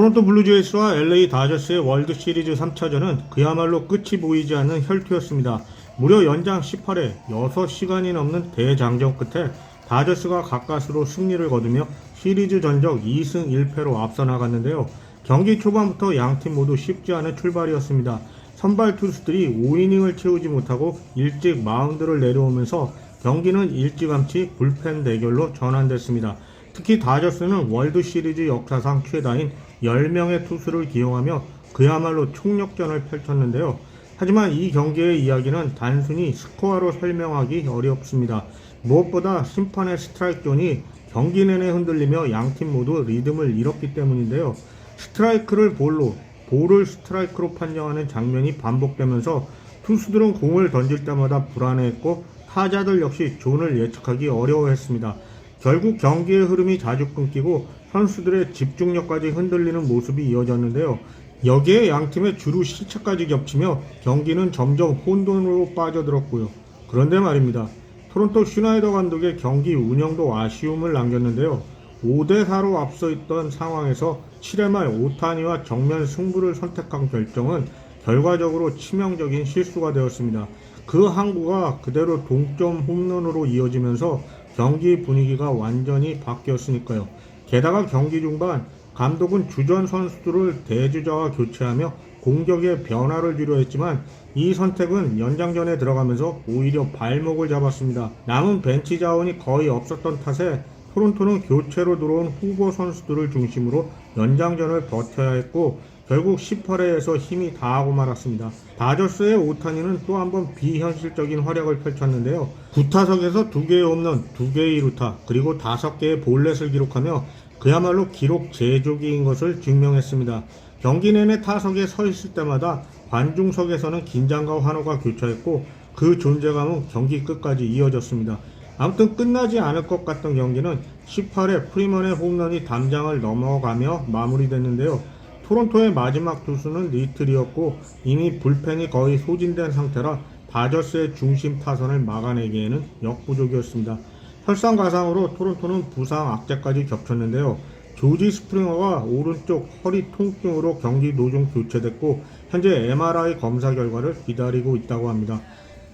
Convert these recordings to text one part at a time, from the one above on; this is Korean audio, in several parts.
토론토 블루제이스와 LA 다저스의 월드 시리즈 3차전은 그야말로 끝이 보이지 않는 혈투였습니다. 무려 연장 18회 6시간이 넘는 대장전 끝에 다저스가 가까스로 승리를 거두며 시리즈 전적 2승 1패로 앞서 나갔는데요. 경기 초반부터 양팀 모두 쉽지 않은 출발이었습니다. 선발 투수들이 5이닝을 채우지 못하고 일찍 마운드를 내려오면서 경기는 일찌감치 불펜 대결로 전환됐습니다. 특히 다저스는 월드 시리즈 역사상 최다인 10명의 투수를 기용하며 그야말로 총력전을 펼쳤는데요. 하지만 이 경기의 이야기는 단순히 스코어로 설명하기 어렵습니다. 무엇보다 심판의 스트라이크 존이 경기 내내 흔들리며 양팀 모두 리듬을 잃었기 때문인데요. 스트라이크를 볼로, 볼을 스트라이크로 판정하는 장면이 반복되면서 투수들은 공을 던질 때마다 불안해했고 타자들 역시 존을 예측하기 어려워했습니다. 결국 경기의 흐름이 자주 끊기고 선수들의 집중력까지 흔들리는 모습이 이어졌는데요. 여기에 양 팀의 주루 실책까지 겹치며 경기는 점점 혼돈으로 빠져들었고요. 그런데 말입니다. 토론토 슈나이더 감독의 경기 운영도 아쉬움을 남겼는데요. 5대4로 앞서 있던 상황에서 7회 말 오타니와 정면 승부를 선택한 결정은 결과적으로 치명적인 실수가 되었습니다. 그 항구가 그대로 동점 홈런으로 이어지면서 경기 분위기가 완전히 바뀌었으니까요. 게다가 경기 중반 감독은 주전 선수들을 대주자와 교체하며 공격에 변화를 주려 했지만 이 선택은 연장전에 들어가면서 오히려 발목을 잡았습니다. 남은 벤치 자원이 거의 없었던 탓에 토론토는 교체로 들어온 후보 선수들을 중심으로 연장전을 버텨야 했고 결국 18회에서 힘이 다하고 말았습니다. 다저스의 오타니는 또 한 번 비현실적인 활약을 펼쳤는데요. 9타석에서 2개의 홈런, 2개의 2루타, 그리고 5개의 볼넷을 기록하며 그야말로 기록 제조기인 것을 증명했습니다. 경기 내내 타석에 서 있을 때마다 관중석에서는 긴장과 환호가 교차했고 그 존재감은 경기 끝까지 이어졌습니다. 아무튼 끝나지 않을 것 같던 경기는 18회 프리먼의 홈런이 담장을 넘어가며 마무리됐는데요. 토론토의 마지막 투수는 리틀이었고 이미 불펜이 거의 소진된 상태라 다저스의 중심 타선을 막아내기에는 역부족이었습니다. 설상가상으로 토론토는 부상 악재까지 겹쳤는데요. 조지 스프링어가 오른쪽 허리 통증으로 경기 노중 교체됐고 현재 MRI 검사 결과를 기다리고 있다고 합니다.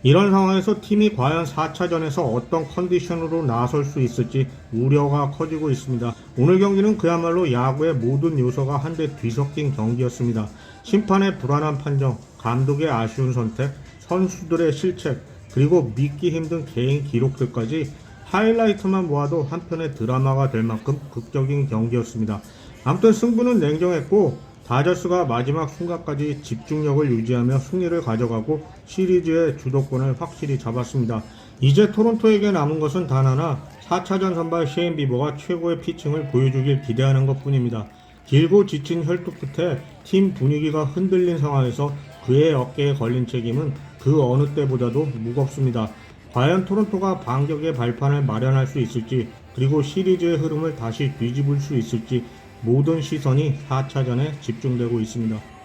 이런 상황에서 팀이 과연 4차전에서 어떤 컨디션으로 나설 수 있을지 우려가 커지고 있습니다. 오늘 경기는 그야말로 야구의 모든 요소가 한데 뒤섞인 경기였습니다. 심판의 불안한 판정, 감독의 아쉬운 선택, 선수들의 실책, 그리고 믿기 힘든 개인 기록들까지 하이라이트만 모아도 한편의 드라마가 될 만큼 극적인 경기였습니다. 아무튼 승부는 냉정했고 다저스가 마지막 순간까지 집중력을 유지하며 승리를 가져가고 시리즈의 주도권을 확실히 잡았습니다. 이제 토론토에게 남은 것은 단 하나 4차전 선발 셰인 비버가 최고의 피칭을 보여주길 기대하는 것 뿐입니다. 길고 지친 혈투 끝에 팀 분위기가 흔들린 상황에서 그의 어깨에 걸린 책임은 그 어느 때보다도 무겁습니다. 과연 토론토가 반격의 발판을 마련할 수 있을지 그리고 시리즈의 흐름을 다시 뒤집을 수 있을지 모든 시선이 4차전에 집중되고 있습니다.